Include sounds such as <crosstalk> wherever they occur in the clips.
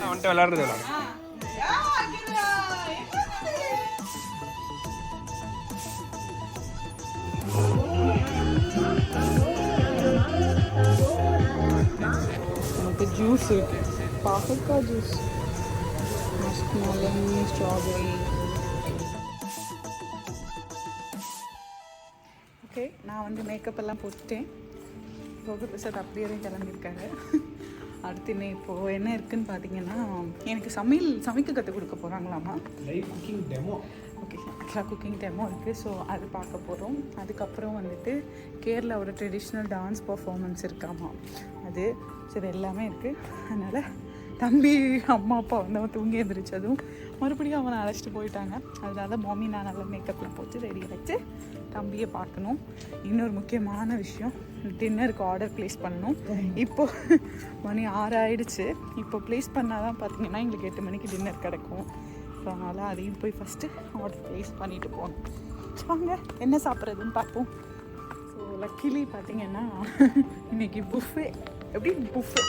வந்துட்டு விளாடுறது விளாடு நமக்கு ஜூஸ் இருக்கு பாகக்காய் juice musk melon strawberry okay நான் வந்து மேக்கப் எல்லாம் போட்டுட்டேன் போக பிரசாத் அப்படியே தான் கிளம்பியிருக்காங்க அடுத்து இன்னும் இப்போது என்ன இருக்குன்னு பார்த்தீங்கன்னா எனக்கு சமையல் சமைக்க கற்றுக் கொடுக்க போகிறாங்களாமா லைவ் குக்கிங் டெமோ ஓகே ஆக்சுவலாக குக்கிங் டைமும் இருக்குது ஸோ அது பார்க்க போகிறோம் அதுக்கப்புறம் வந்துட்டு கேரளாவோட ட்ரெடிஷ்னல் டான்ஸ் பர்ஃபார்மன்ஸ் இருக்காமா? அது ஸோ இது எல்லாமே இருக்குது அதனால் தம்பி அம்மா அப்பா வந்து அவன் தூங்கி எழுந்திரிச்சதும் மறுபடியும் அவனை அழைச்சிட்டு போயிட்டாங்க. அதனால மாமி நான் நல்லா மேக்கப்லாம் போட்டு ரெடி ஆகிட்டு தம்பியை பார்க்கணும். இன்னொரு முக்கியமான விஷயம் டின்னருக்கு ஆர்டர் ப்ளேஸ் பண்ணணும். இப்போ மணி ஆறு ஆயிடுச்சு. இப்போ ப்ளேஸ் பண்ணால் தான் பார்த்தீங்கன்னா எங்களுக்கு எட்டு மணிக்கு டின்னர் கிடைக்கும். ஸோ அதனால் அதையும் போய் ஃபஸ்ட்டு ஆர்டர் ப்ளேஸ் பண்ணிட்டு போகணும். வாங்க என்ன சாப்பிட்றதுன்னு பார்ப்போம். ஸோ லக்கிலி பார்த்தீங்கன்னா இன்னைக்கு புஃபே எப்படி? புஃபே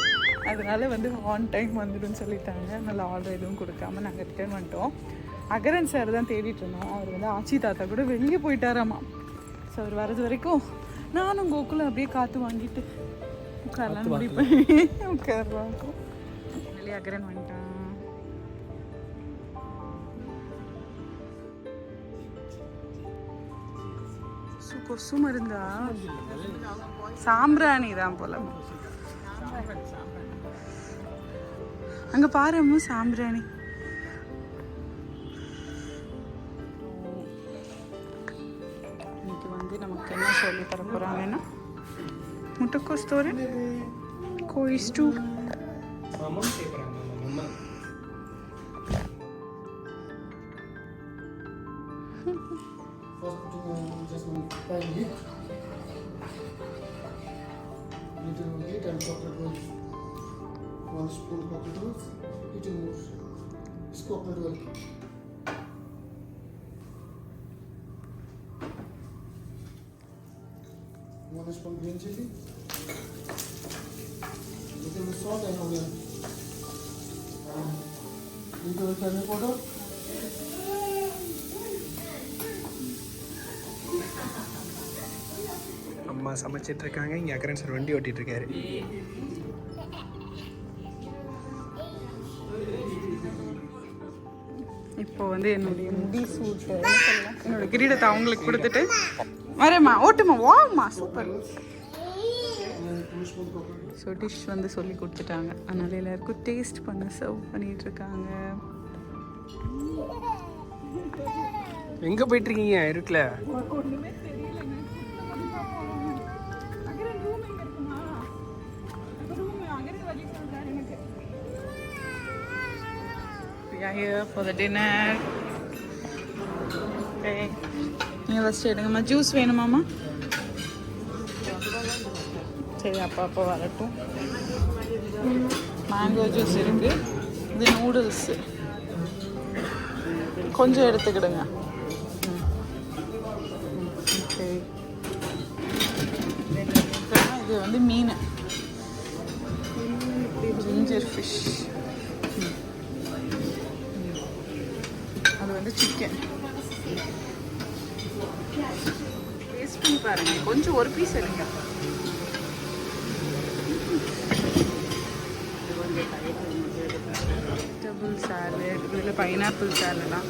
அதனால வந்து ஆன் டைம் வந்துடும்னு சொல்லிட்டாங்க. நல்லா ஆர்டர் எதுவும் கொடுக்காம நாங்கள் ரிட்டர்ன் வந்துட்டோம். அகரன் சார் தான் தேடிட்டு இருந்தோம். அவர் வந்து ஆச்சி தாத்தா கூட வெளியே போயிட்டாராமா. ஸோ அவர் வர்றது வரைக்கும் நானும் கோகுலும் அப்படியே காற்று வாங்கிட்டு உட்காரலாம் முடிப்பேன் உட்காரலாம் வெளியே அகரன் வந்துட்டான். கொசு மருந்தா? சாம்பிராணி தான் போல. அங்க பாரும்மா சாம்பிராணி. இன்னைக்கு வந்து நமக்கு என்ன சொல்லி தர போறாங்கன்னா முட்டைக்கோஸ் தோரன் கோழி ஸ்டூ மம்மம் செய்யப்படுறாங்க மம்மம் First putting uh, just one pan heat. Little heat and chocolate milk. One spoon chocolate milk. Little more. It's chocolate milk. One spoon green chili. Little bit salt and onion. And little curry powder. அம்மா சமைச்சிட்டு இருக்காங்க இங்கே Akkaran sir வண்டி ஓட்டிட்டு இப்போ வந்து என்னுடைய முடி சூட்டு என்னோட கிரீடத்தை அவங்களுக்கு கொடுத்துட்டு வரேம்மா ஓட்டுமா வாம்மா சூப்பர் ஸோ டிஷ் வந்து சொல்லி கொடுத்துட்டாங்க. அதனால எல்லாருக்கும் டேஸ்ட் பண்ண சர்வ் பண்ணிட்டு இருக்காங்க. எங்கே போயிட்டு இருக்கீங்க இருக்குல்ல We are here for the dinner. Okay. நீங்கள் ஃபஸ்ட்டு எடுங்கம்மா. ஜூஸ் வேணுமாம்மா? சரி அப்போ அப்போ வரட்டும். மேங்கோ ஜூஸ் இருக்குது இது நூடுல்ஸு கொஞ்சம் எடுத்துக்கிடுங்க. இது வந்து மீன். ஜிஞ்சர் ஃபிஷ் அது சிக்கன் டேஸ்ட் பண்ணி பாருங்க. கொஞ்சம் ஒரு பீஸ் எடுங்க. வெஜிடபிள் சாலட் இதில் பைனாப்பிள் சாலட்லாம்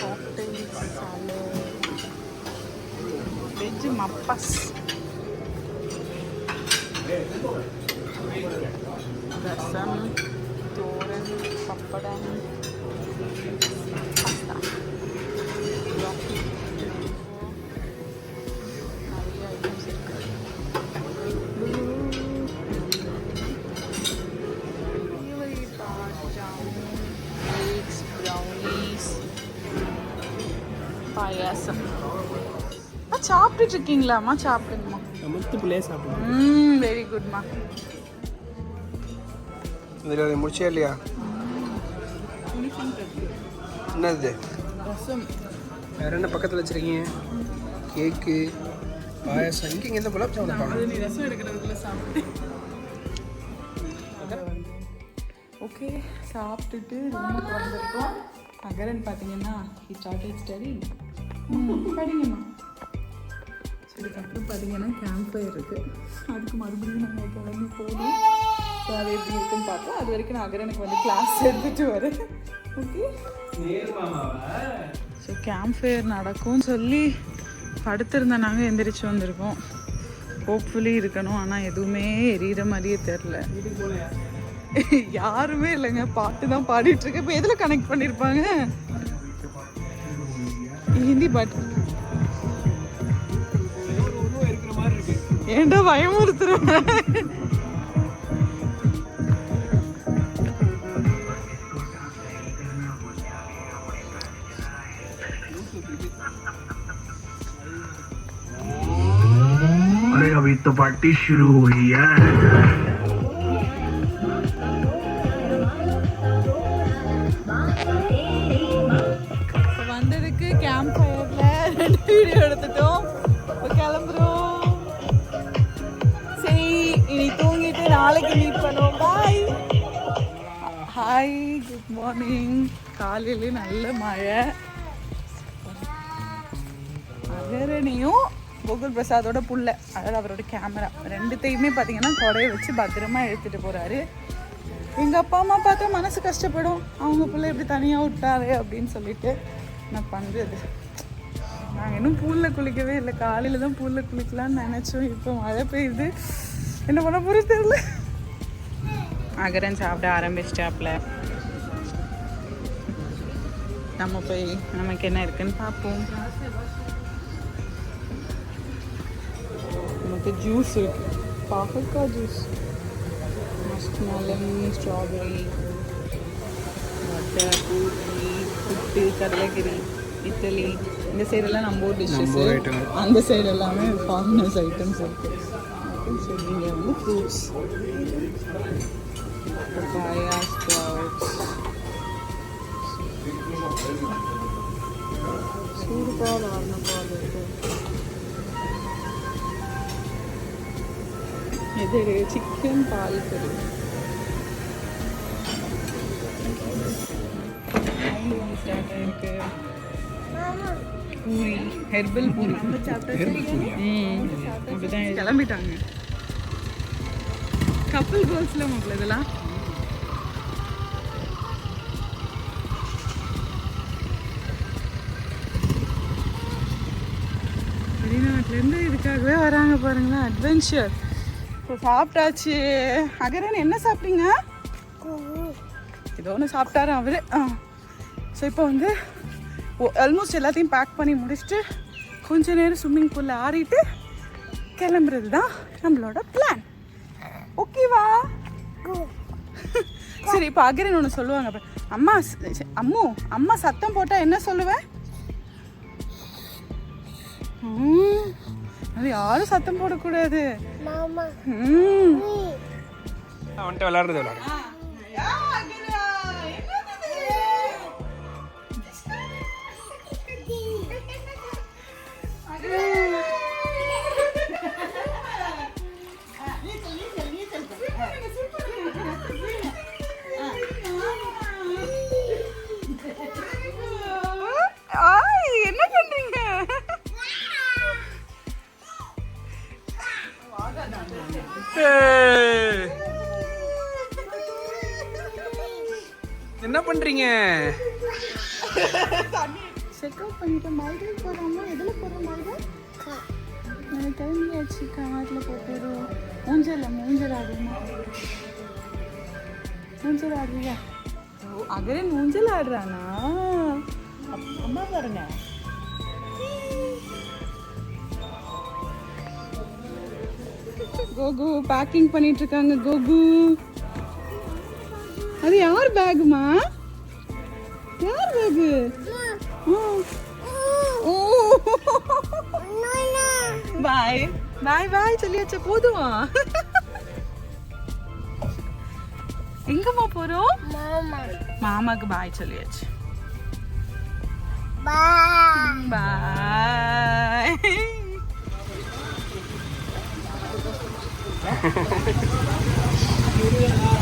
காக்டெயில் சாலட் வெஜ் மப்பாஸ் சாப்பிட்டுட்டு இருக்கீங்களாம்மா சாப்பிடுங்கம்மா. சமைத்து பிள்ளையே சாப்பிடுவோம் ம் வெரி குட்மா இதில் முடிச்சே இல்லையா? என்னது? ரசம். வேற என்ன பக்கத்தில் வச்சிருக்கீங்க? கேக்கு பாயாசம் இங்கே இங்கே இந்த குலாப் ஜாமுன் அது நீ ரசம் எடுக்கிறதுக்குள்ள சாப்பிட்டு ஓகே சாப்பிட்டுட்டு ரூமுக்கு வந்திருக்கோம் அகரன் பார்த்தீங்கன்னா ஹி ஸ்டார்டட் ஸ்டடி படிங்கம்மா. ஸோ இதுக்கப்புறம் பார்த்தீங்கன்னா கேம்ப் ஃபயர் இருக்குது அதுக்கு மறுபடியும் நாங்கள் கிளம்பி போகணும். ஸோ அது எப்படி இருக்குன்னு பார்த்தோம் அது வரைக்கும் நான் அகரனுக்கு வந்து கிளாஸ் எடுத்துகிட்டு வரேன். ஓகே ஸோ கேம்ப் ஃபயர் நடக்கும்னு சொல்லி படுத்திருந்த நாங்கள் எந்திரிச்சு வந்திருக்கோம். ஹோப்ஃபுல்லி இருக்கணும். ஆனால் எதுவுமே எரியிற மாதிரியே தெரில யாருமே இல்லைங்க. பாட்டு தான் பாடிட்டு இருக்கு. இப்போ எதில் கனெக்ட் பண்ணியிருப்பாங்க ஹிந்தி பாட்டு. ஏன்டா பயமுறுத்துறேன் अरे अभी तो पार्टी शुरू हुई है இப்போ வந்ததுக்கு கேம்ப் ஃபயரில் ரெண்டு வீடியோ எடுத்துட்டோம் இப்போ கிளம்புறோம் நாளைக்கு மீட் பண்ணுவோம். பாய் ஹாய் குட் மார்னிங் காலையில நல்ல மழை. அகரணியும் கோகுல் பிரசாதோட புள்ள அதாவது அவரோட கேமரா ரெண்டுத்தையுமே பார்த்தீங்கன்னா கொடையை வச்சு பத்திரமா எடுத்துட்டு போறாரு. எங்கள் அப்பா அம்மா பார்த்தா மனசு கஷ்டப்படும். அவங்க பிள்ளை எப்படி தனியாக விட்டாரு அப்படின்னு சொல்லிட்டு நான் பண்ணுறது நாங்கள் இன்னும் பூலில் குளிக்கவே இல்லை. காலையில் தான் பூலில் குளிக்கலாம்னு நினச்சோம். இப்போ மழை பெய்யுது. என்ன பண்ண போகிறது தெரியல. அகரன் சாப்பிட ஆரம்பிச்சிட்டாப்ல. நம்ம போய் நமக்கு என்ன இருக்குன்னு பார்ப்போம். நமக்கு ஜூஸ் இருக்கு. பாகற்காய் ஜூஸ் மஸ்க் மெலன் ஸ்ட்ராபெரி வட்டை பூரி புட்டு கடலைக்கறி இட்லி. இந்த சைடெல்லாம் நம்ம ஊர் டிஷ்ஷஸ். அந்த சைடு எல்லாமே ஃபாரினர்ஸ் ஐட்டம்ஸ் இருக்கு. சரி இங்கே வந்து ஃப்ரூட்ஸ் பப்பாயா ஸ்ப்ரவுட்ஸ் சூடு பால் ஆடின பால் இருக்கு இது சிக்கன் பால் கறி இருக்கு பூரி ஹெர்பல் பூரி. அப்படிதான் கிளம்பிட்டாங்க. கப்பல் கோல்ஸில் உங்களுக்கு இதெல்லாம்? வெளிநாட்டிலேருந்து இதுக்காகவே வராங்க பாருங்களேன் அட்வென்ச்சர் இப்போ சாப்பிட்டாச்சு. அகரன் என்ன சாப்பிட்டீங்க? ஏதோ ஒன்று சாப்பிட்டாரு அவரு. ஸோ இப்போ வந்து ஆல்மோஸ்ட் எல்லாத்தையும் பேக் பண்ணி முடிச்சுட்டு கொஞ்ச நேரம் ஸ்விம்மிங் பூலில் ஆடிட்டு கிளம்புறது தான் நம்மளோட பிளான் ஓகேவா <laughs> சரி இப்போ அகரன் ஒன்று சொல்லுவாங்க. அப்ப. அம்மா அம்மு அம்மா சத்தம் போட்டால் என்ன சொல்லுவேன் அது யாரும் சத்தம் போடக்கூடாது. ம். வந்துட்டு விளாட்றது என்ன பண்றீங்க? செக்அப் பண்ணிட்டு மறுபடியும் போகிறோமா எதில் போகிறோம் மறுபடியும் கிளம்பியாச்சு காரில் போட்டுருவோம் மூஞ்சல் மூஞ்சல் ஆடுமா மூஞ்சல் ஆடுறியா? ஓ அகரன் மூஞ்சல் ஆடுறானா? அம்மா பாருங்க. கோகு பேக்கிங் பண்ணிட்டு இருக்காங்க கோகு. அது யார் பேகுமா யார் பேகு ஓ. பாய் பாய் பாய் சொல்லியாச்சா? போதுமா? எங்கம்மா போறோம்? மாமாக்கு பாய் சொல்லியாச்சு. பாய் ஆரஞ்சு <laughs>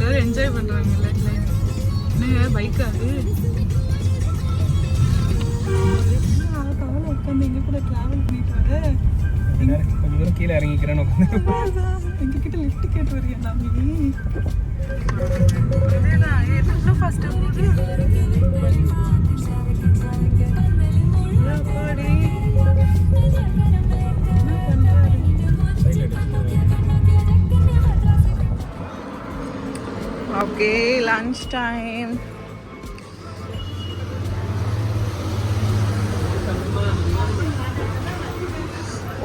எல்லாரும் என்ஜாய் பண்றாங்கல்ல என்னங்க பைக் அது? உட்காந்து எங்க கூட டிராவல் பண்ணிட்டு வர கொஞ்சம் தூரம் கீழே இறங்கிக்கிறேன்னு எங்ககிட்ட லிஃப்ட் கேட்டு வரியா நாமி லஞ்ச் டைம்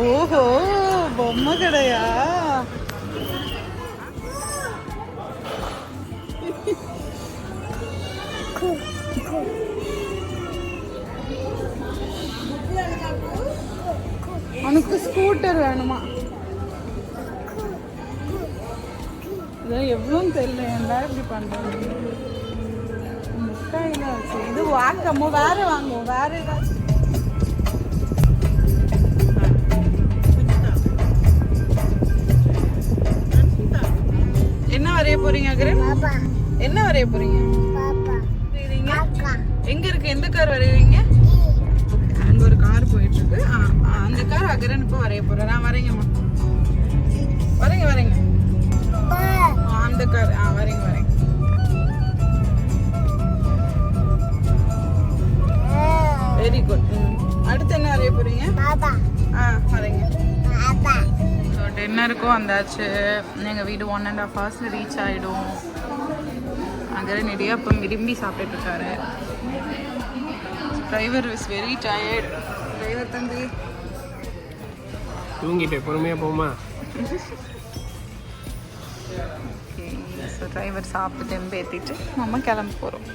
ஓஹோ பொம்மை கடையா முக்காயில வச்சு இது வாக்கமோ வேற வாங்குவோம் வேற ஏதாச்சும் என்ன வரைய போறீங்க? அகரன் என்ன வரைய போறீங்க? எங்க இருக்கு? எந்த கார் வரையறீங்க அங்க ஒரு கார் போயிட்டு இருக்கு அந்த கார் அகரன் இப்போ வரைய போறேன் நான் வரேங்கம்மா. வரேங்க வரேங்க. அந்த கார். ஆ வரேங்க வரேங்க. ஆ வரேங்க ஸோ டின்னருக்கும் வந்தாச்சு. எங்கள் வீடு ஒன் அண்ட் ஹாஃப் ஹவர்ஸில் ரீச் ஆகிடும் அங்கே இடியாப்பம் விரும்பி சாப்பிட்டுட்டு இருக்காரு driver is very tired driver தம்பி. தூங்கிட்டு பொறுமையாக போமா? ஓகே ஸோ டிரைவர் சாப்பிட்டு ஏற்றிட்டு நம்ம கிளம்ப போகிறோம்